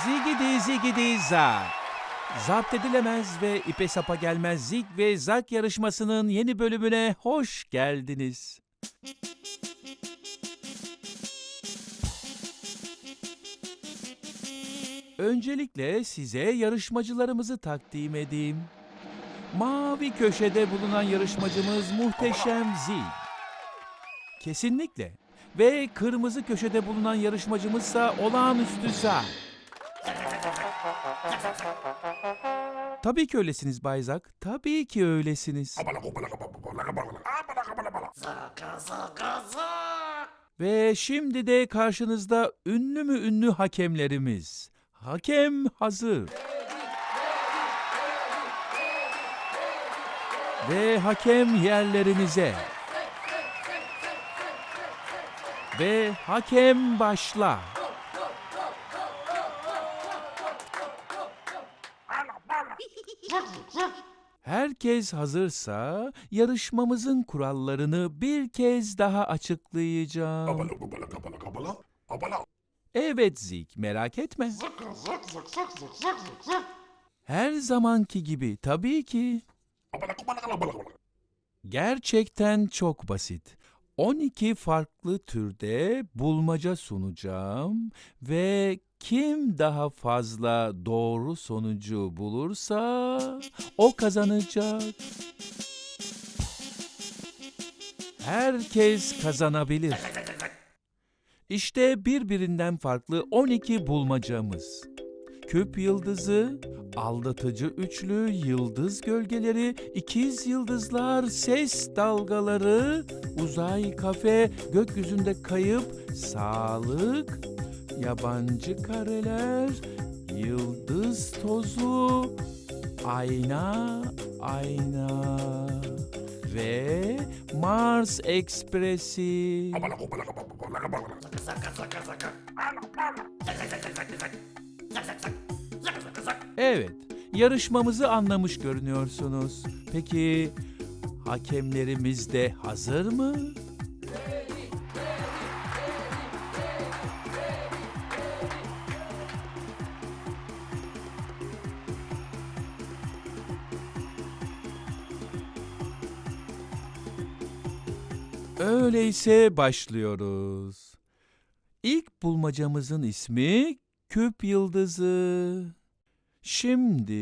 Zigidi zigidi zag. Zapt edilemez ve ipe sapa gelmez zig ve zag yarışmasının yeni bölümüne hoş geldiniz. Öncelikle size yarışmacılarımızı takdim edeyim. Mavi köşede bulunan yarışmacımız Muhteşem Zig. Kesinlikle. Ve kırmızı köşede bulunan yarışmacımızsa olağanüstü Zag. Tabii ki öylesiniz Bay Zag. Tabii ki öylesiniz. Ve şimdi de karşınızda ünlü mü ünlü hakemlerimiz. Hakem hazır. Ve hakem yerlerinize. Ve hakem başla. Herkes hazırsa yarışmamızın kurallarını bir kez daha açıklayacağım. Evet Zik, merak etme. Her zamanki gibi tabii ki. Gerçekten çok basit. 12 farklı türde bulmaca sunacağım ve kim daha fazla doğru sonucu bulursa o kazanacak. Herkes kazanabilir. İşte birbirinden farklı 12 bulmacamız. Küp yıldızı, aldatıcı üçlü, yıldız gölgeleri, ikiz yıldızlar, ses dalgaları, uzay kafe, gökyüzünde kayıp, sağlık, yabancı kareler, yıldız tozu, ayna, ayna ve Mars Ekspresi. Evet, yarışmamızı anlamış görünüyorsunuz. Peki hakemlerimiz de hazır mı? Öyleyse başlıyoruz. İlk bulmacamızın ismi küp yıldızı. Şimdi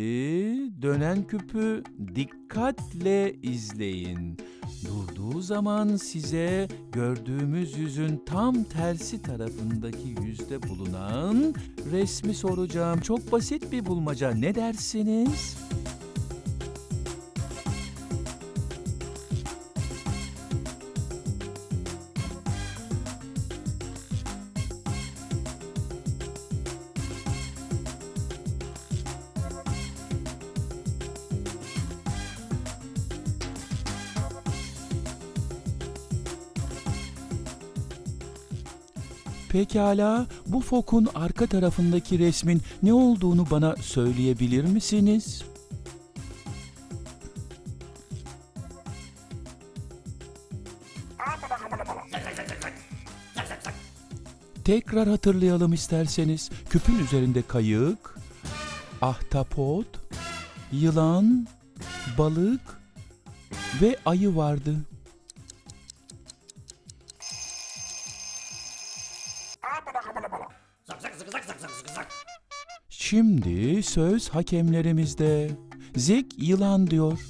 dönen küpü dikkatle izleyin. Durduğu zaman size gördüğümüz yüzün tam tersi tarafındaki yüzde bulunan resmi soracağım. Çok basit bir bulmaca. Ne dersiniz? Pekala, bu fokun arka tarafındaki resmin ne olduğunu bana söyleyebilir misiniz? Tekrar hatırlayalım isterseniz. Küpün üzerinde kayık, ahtapot, yılan, balık ve ayı vardı. Şimdi söz hakemlerimizde. Zik yılan diyor.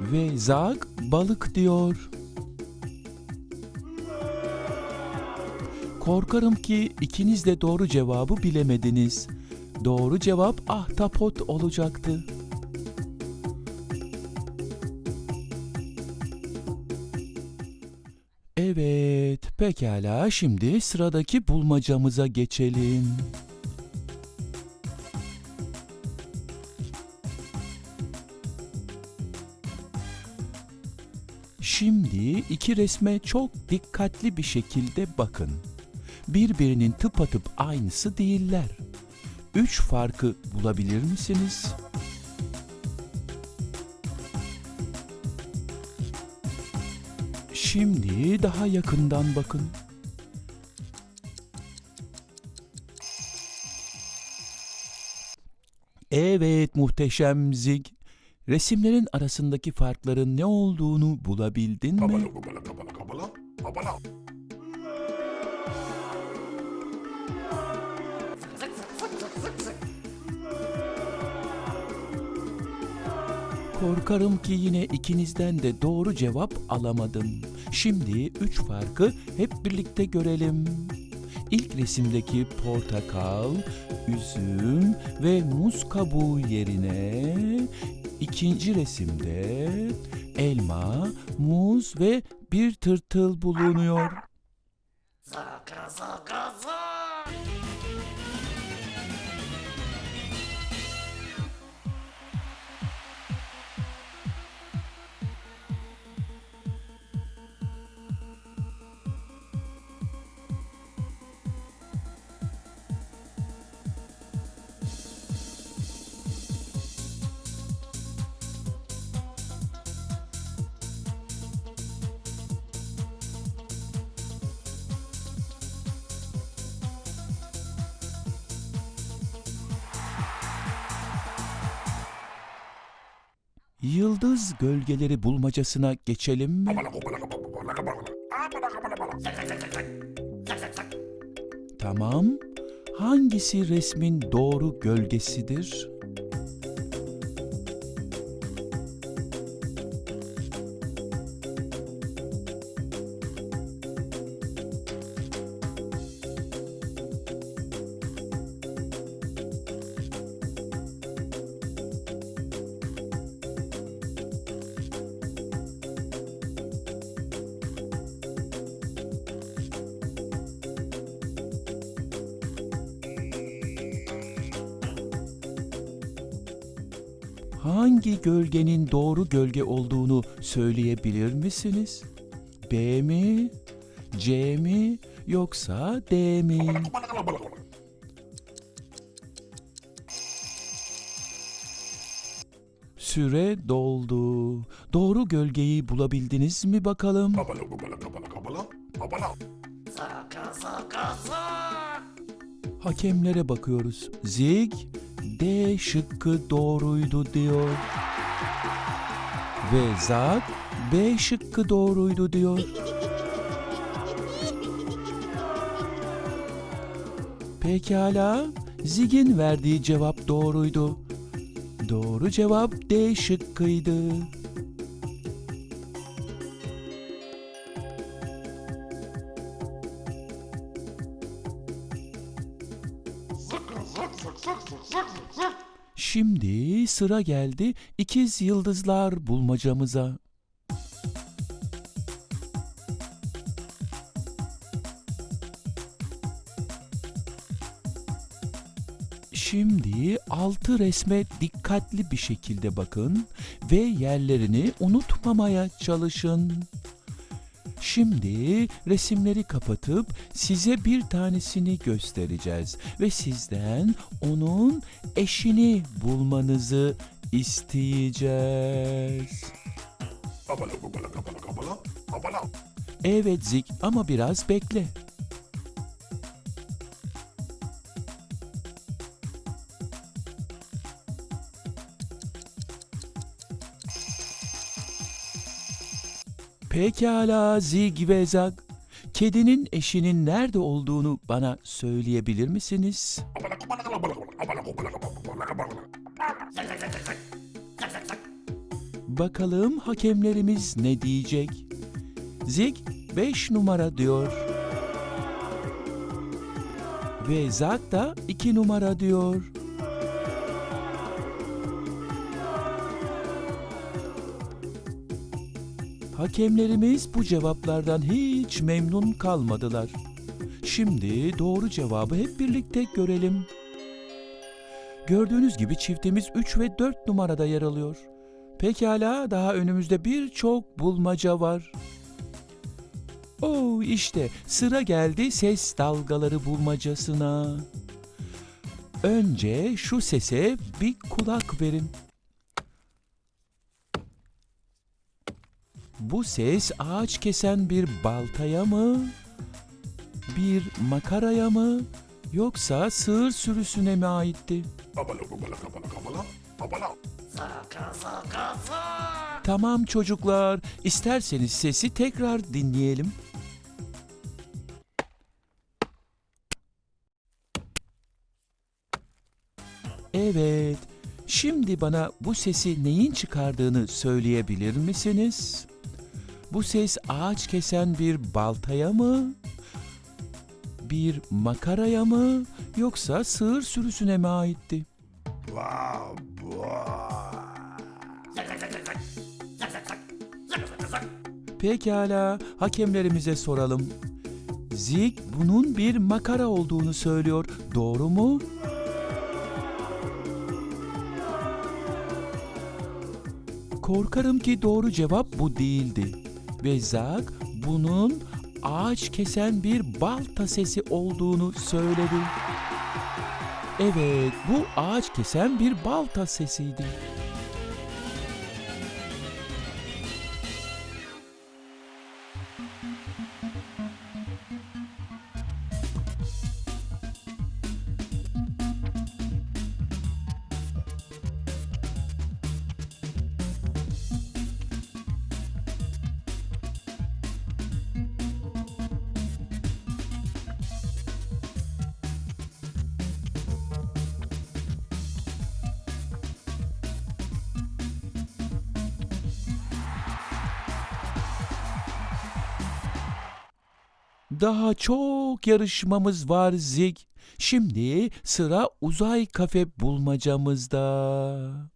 Ve Zag balık diyor. Korkarım ki ikiniz de doğru cevabı bilemediniz. Doğru cevap ahtapot olacaktı. Pekala. Şimdi sıradaki bulmacamıza geçelim. Şimdi iki resme çok dikkatli bir şekilde bakın. Birbirinin tıpatıp aynısı değiller. Üç farkı bulabilir misiniz? Şimdi daha yakından bakın. Evet muhteşem Zig. Resimlerin arasındaki farkların ne olduğunu bulabildin mi? Kabala, kabala, kabala, kabala. Korkarım ki yine ikinizden de doğru cevap alamadım. Şimdi üç farkı hep birlikte görelim. İlk resimdeki portakal, üzüm ve muz kabuğu yerine ikinci resimde elma, muz ve bir tırtıl bulunuyor. Yıldız gölgeleri bulmacasına geçelim mi? Tamam. Hangisi resmin doğru gölgesidir? Gölgenin doğru gölge olduğunu söyleyebilir misiniz? B mi? C mi? Yoksa D mi? Süre doldu. Doğru gölgeyi bulabildiniz mi bakalım? Hakemlere bakıyoruz. Zig D şıkkı doğruydu diyor. Ve Zak B şıkkı doğruydu diyor. Pekala, Zig'in verdiği cevap doğruydu. Doğru cevap D şıkkıydı. Sıra geldi ikiz yıldızlar bulmacamıza. Şimdi altı resme dikkatli bir şekilde bakın ve yerlerini unutmamaya çalışın. Şimdi resimleri kapatıp size bir tanesini göstereceğiz ve sizden onun eşini bulmanızı isteyeceğiz. Evet Zik ama biraz bekle. Pekala Zig ve Zag. Kedinin eşinin nerede olduğunu bana söyleyebilir misiniz? Bakalım hakemlerimiz ne diyecek? Zig 5 numara diyor. Ve Zag da 2 numara diyor. Hakemlerimiz bu cevaplardan hiç memnun kalmadılar. Şimdi doğru cevabı hep birlikte görelim. Gördüğünüz gibi çiftimiz 3 ve 4 numarada yer alıyor. Pekala daha önümüzde birçok bulmaca var. Oo işte sıra geldi ses dalgaları bulmacasına. Önce şu sese bir kulak verin. Bu ses ağaç kesen bir baltaya mı? Bir makaraya mı? Yoksa sığır sürüsüne mi aitti? Tamam çocuklar, isterseniz sesi tekrar dinleyelim. Evet, şimdi bana bu sesi neyin çıkardığını söyleyebilir misiniz? Bu ses ağaç kesen bir baltaya mı? Bir makaraya mı? Yoksa sığır sürüsüne mi aitti? Pekala, hakemlerimize soralım. Zik bunun bir makara olduğunu söylüyor. Doğru mu? Korkarım ki doğru cevap bu değildi. Ve Zak bunun ağaç kesen bir balta sesi olduğunu söyledi. Evet, bu ağaç kesen bir balta sesiydi. Daha çok yarışmamız var Zig. Şimdi sıra uzay kafe bulmacamızda.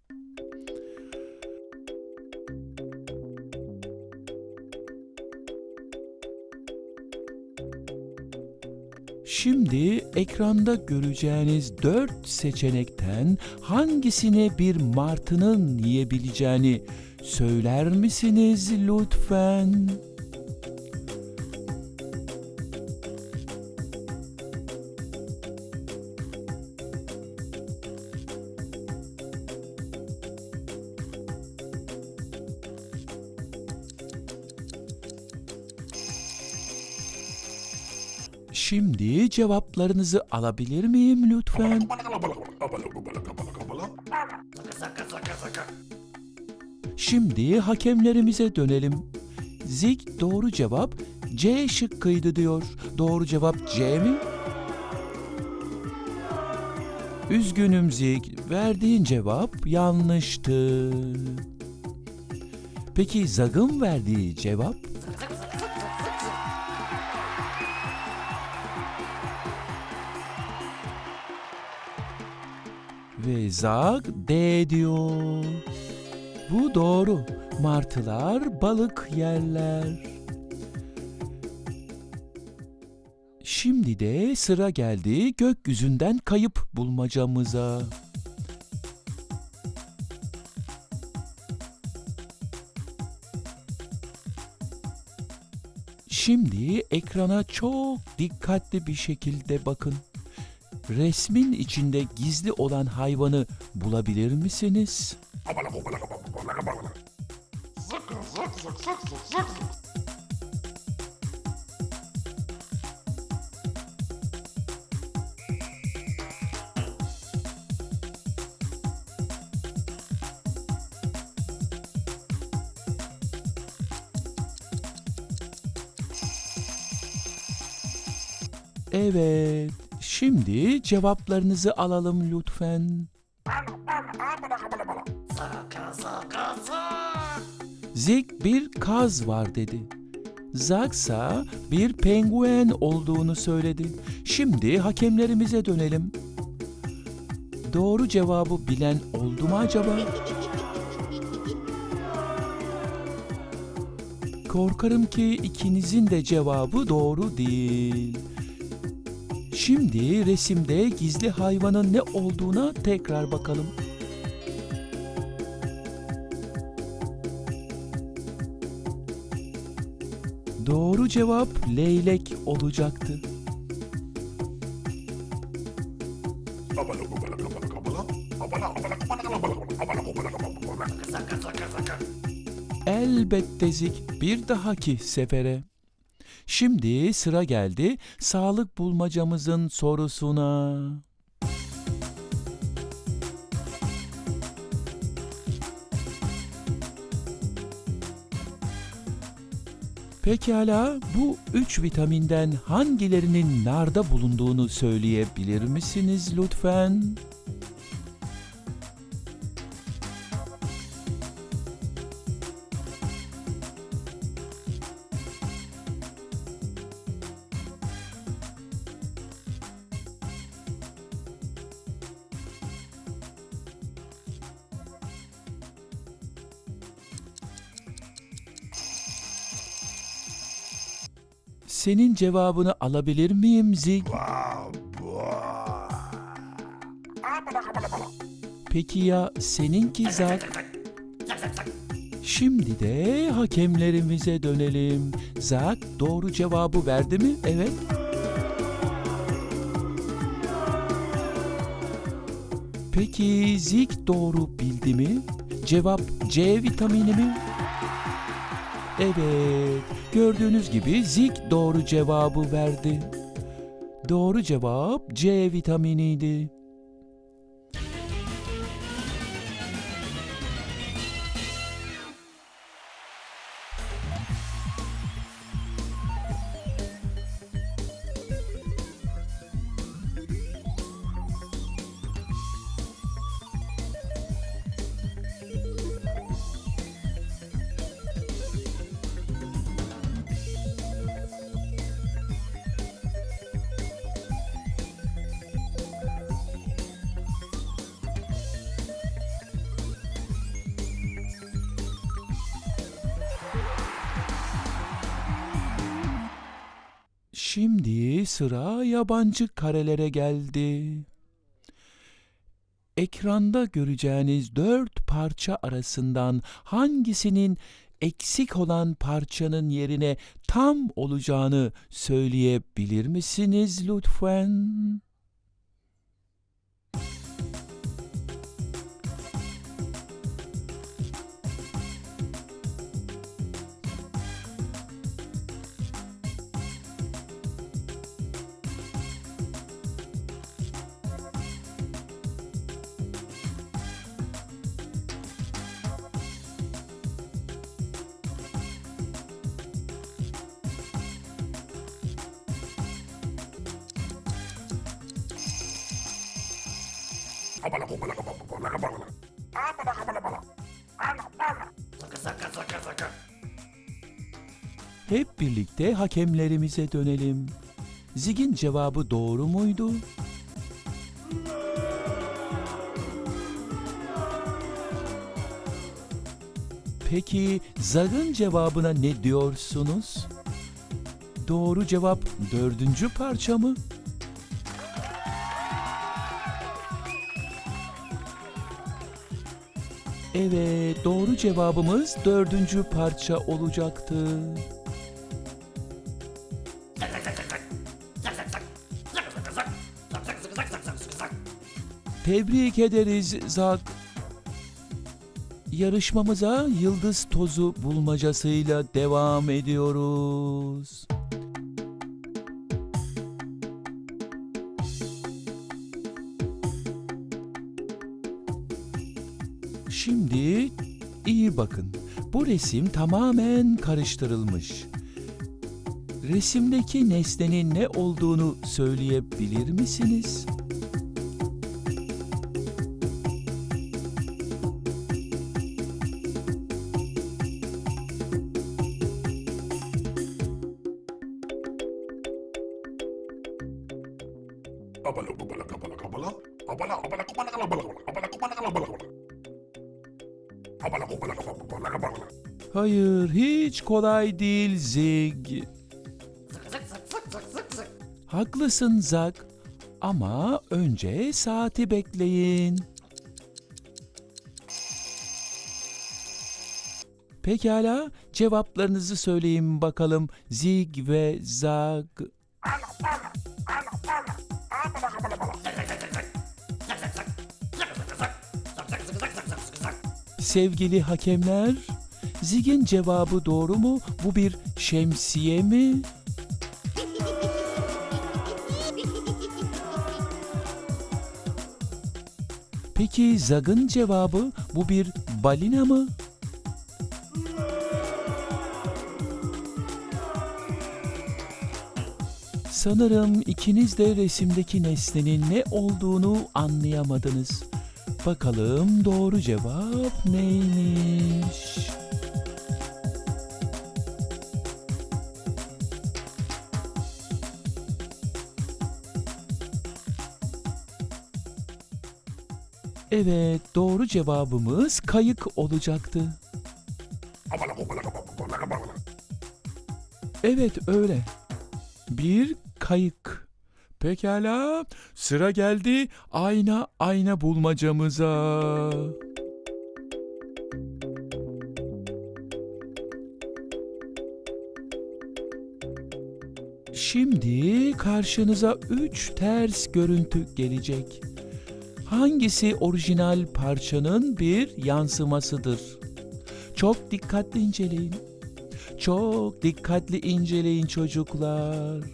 Şimdi ekranda göreceğiniz dört seçenekten hangisini bir martının yiyebileceğini söyler misiniz lütfen? Şimdi cevaplarınızı alabilir miyim lütfen? Şimdi hakemlerimize dönelim. Zik doğru cevap C şıkkıydı diyor. Doğru cevap C mi? Üzgünüm Zik, verdiğin cevap yanlıştı. Peki Zag'ın verdiği cevap? Zag D diyor. Bu doğru. Martılar balık yerler. Şimdi de sıra geldi gökyüzünden kayıp bulmacamıza. Şimdi ekrana çok dikkatli bir şekilde bakın. Resmin içinde gizli olan hayvanı bulabilir misiniz? Evet, şimdi cevaplarınızı alalım lütfen. Zik bir kaz var dedi. Zaksa bir penguen olduğunu söyledi. Şimdi hakemlerimize dönelim. Doğru cevabı bilen oldu mu acaba? Korkarım ki ikinizin de cevabı doğru değil. Şimdi resimde gizli hayvanın ne olduğuna tekrar bakalım. Doğru cevap leylek olacaktı. Elbette Zik bir dahaki sefere. Şimdi sıra geldi sağlık bulmacamızın sorusuna. Pekala bu üç vitaminden hangilerinin narda bulunduğunu söyleyebilir misiniz lütfen? Senin cevabını alabilir miyim Zig? Peki ya seninki Zak? Şimdi de hakemlerimize dönelim. Zak doğru cevabı verdi mi? Evet. Peki Zik doğru bildi mi? Cevap C vitamini mi? Evet. Gördüğünüz gibi Zik doğru cevabı verdi. Doğru cevap C vitaminiydi. Şimdi sıra yabancı karelere geldi. Ekranda göreceğiniz dört parça arasından hangisinin eksik olan parçanın yerine tam olacağını söyleyebilir misiniz lütfen? Hep birlikte hakemlerimize dönelim. Zig'in cevabı doğru muydu? Peki Zag'ın cevabına ne diyorsunuz? Doğru cevap dördüncü parça mı? Evet, doğru cevabımız dördüncü parça olacaktı. Tebrik ederiz Zak. Yarışmamıza yıldız tozu bulmacasıyla devam ediyoruz. Şimdi iyi bakın. Bu resim tamamen karıştırılmış. Resimdeki nesnenin ne olduğunu söyleyebilir misiniz? Hiç kolay değil Zig. Haklısın Zak. Ama önce saati bekleyin. Pekala, cevaplarınızı söyleyin bakalım Zig ve Zag. Sevgili hakemler, Zig'in cevabı doğru mu? Bu bir şemsiye mi? Peki Zag'ın cevabı bu bir balina mı? Sanırım ikiniz de resimdeki nesnenin ne olduğunu anlayamadınız. Bakalım doğru cevap neymiş? Evet, doğru cevabımız kayık olacaktı. Evet, öyle. Bir kayık. Pekala, sıra geldi ayna ayna bulmacamıza. Şimdi karşınıza üç ters görüntü gelecek. Hangisi orijinal parçanın bir yansımasıdır? Çok dikkatli inceleyin. Çok dikkatli inceleyin çocuklar.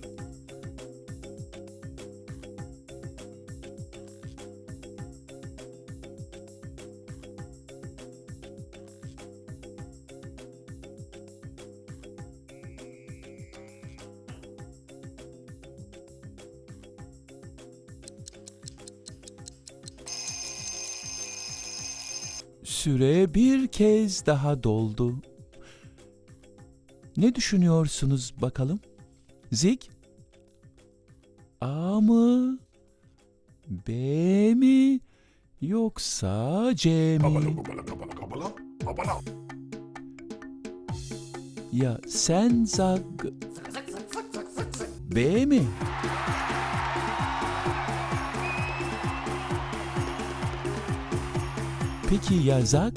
Süre bir kez daha doldu. Ne düşünüyorsunuz bakalım? Zig? A mı? B mi? Yoksa C mi? Ya sen Zag... B mi? Peki ya Zag?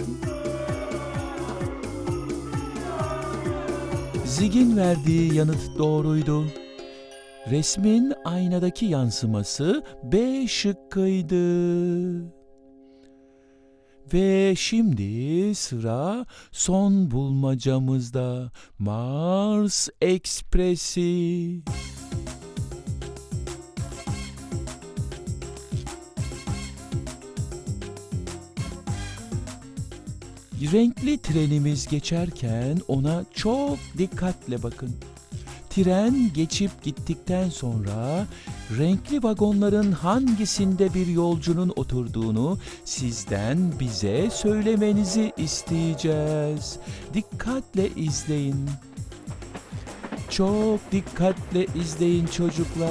Zig'in verdiği yanıt doğruydu. Resmin aynadaki yansıması B şıkkıydı. Ve şimdi sıra son bulmacamızda Mars Ekspresi. Renkli trenimiz geçerken ona çok dikkatle bakın. Tren geçip gittikten sonra renkli vagonların hangisinde bir yolcunun oturduğunu sizden bize söylemenizi isteyeceğiz. Dikkatle izleyin. Çok dikkatle izleyin çocuklar.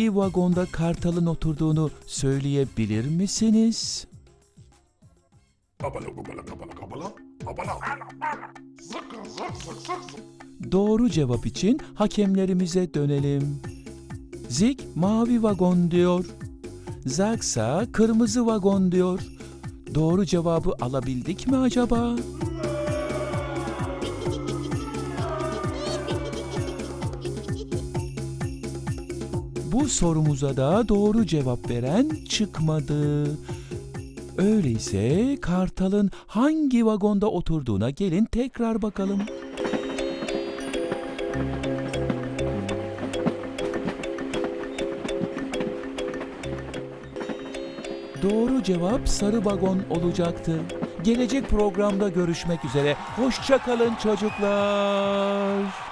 Hangi vagonda kartalın oturduğunu söyleyebilir misiniz? Doğru cevap için hakemlerimize dönelim. Zig mavi vagon diyor. Zagsa kırmızı vagon diyor. Doğru cevabı alabildik mi acaba? Bu sorumuza da doğru cevap veren çıkmadı. Öyleyse Kartal'ın hangi vagonda oturduğuna gelin tekrar bakalım. Doğru cevap sarı vagon olacaktı. Gelecek programda görüşmek üzere. Hoşçakalın çocuklar.